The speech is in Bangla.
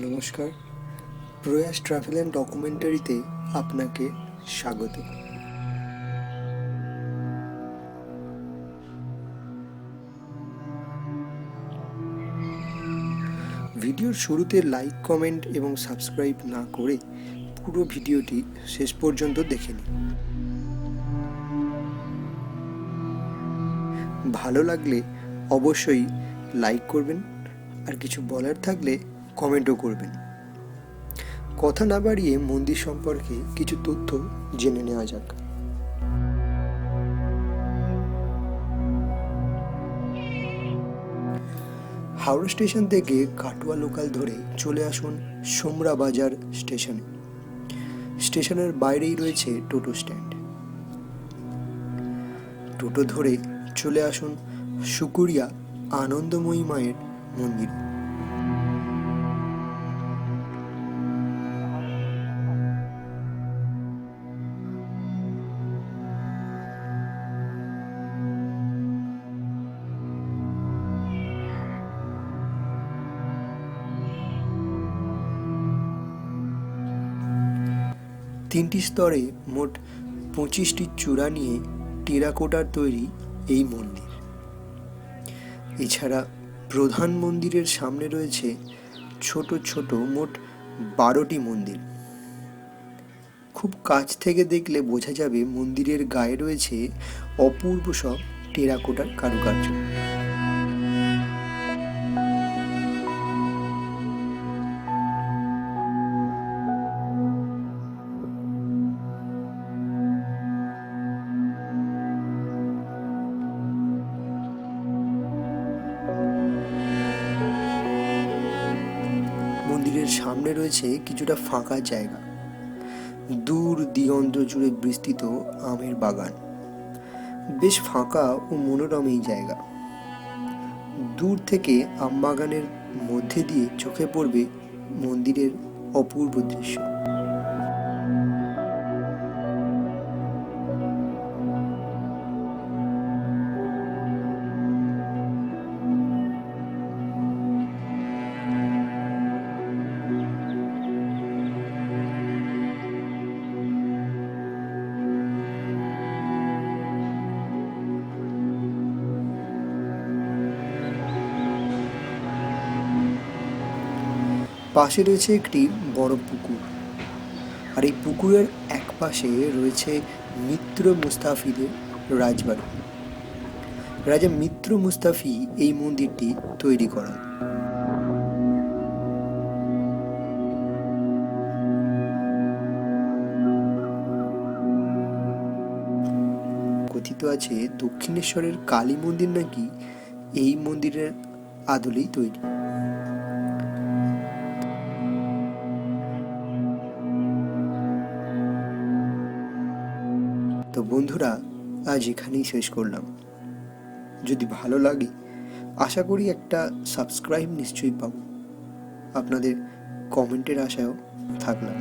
নমস্কার। প্রয়াস ট্রাভেল অ্যান্ড ডকুমেন্টারিতে আপনাকে স্বাগত। ভিডিওর শুরুতে লাইক, কমেন্ট এবং সাবস্ক্রাইব না করে পুরো ভিডিওটি শেষ পর্যন্ত দেখে নিন। ভালো লাগলে অবশ্যই লাইক করবেন। আর কিছু বলার থাকলে কমেন্টও করবেন। কথা না বাড়িয়ে মন্দির সম্পর্কে কিছু তথ্য জেনে নেওয়া যাক। হাওড়া স্টেশন থেকে কাটোয়া লোকাল ধরে চলে আসুন সোমরা বাজার স্টেশনে। স্টেশনের বাইরেই রয়েছে টোটো স্ট্যান্ড। টোটো ধরে চলে আসুন সুকুরিয়া আনন্দময়ী মায়ের মন্দির। তিনটি স্তরে মোট পঁচিশটি চূড়া নিয়ে টেরাকোটার তৈরি এই মন্দির। এছাড়া প্রধান মন্দিরের সামনে রয়েছে ছোট ছোট মোট বারোটি মন্দির। খুব কাছ থেকে দেখলে বোঝা যাবে মন্দিরের গায়ে রয়েছে অপূর্ব সব টেরাকোটার কারুকার্য। সামনে রয়েছে কিছুটা ফাঁকা জায়গা। দূর দিগন্ত জুড়ে বিস্তৃত আমের বাগান। বেশ ফাঁকা ও মনোরম এই জায়গা। দূর থেকে আম বাগানের মধ্যে দিয়ে চোখে পড়বে মন্দিরের অপূর্ব দৃশ্য। পাশে রয়েছে একটি বড় পুকুর। আর এই পুকুরের এক পাশে রয়েছে মিত্র মুস্তাফিদের রাজবাড়ি। রাজা মিত্র মুস্তাফি এই মন্দিরটি তৈরি করান। কথিত আছে দক্ষিণেশ্বরের কালী মন্দির নাকি এই মন্দিরের আদলেই তৈরি। তো বন্ধুরা, আজ এখানেই শেষ করলাম। যদি ভালো লাগে, আশা করি একটা সাবস্ক্রাইব নিশ্চয়ই পাবো। আপনাদের কমেন্টের আশায়ও থাকলাম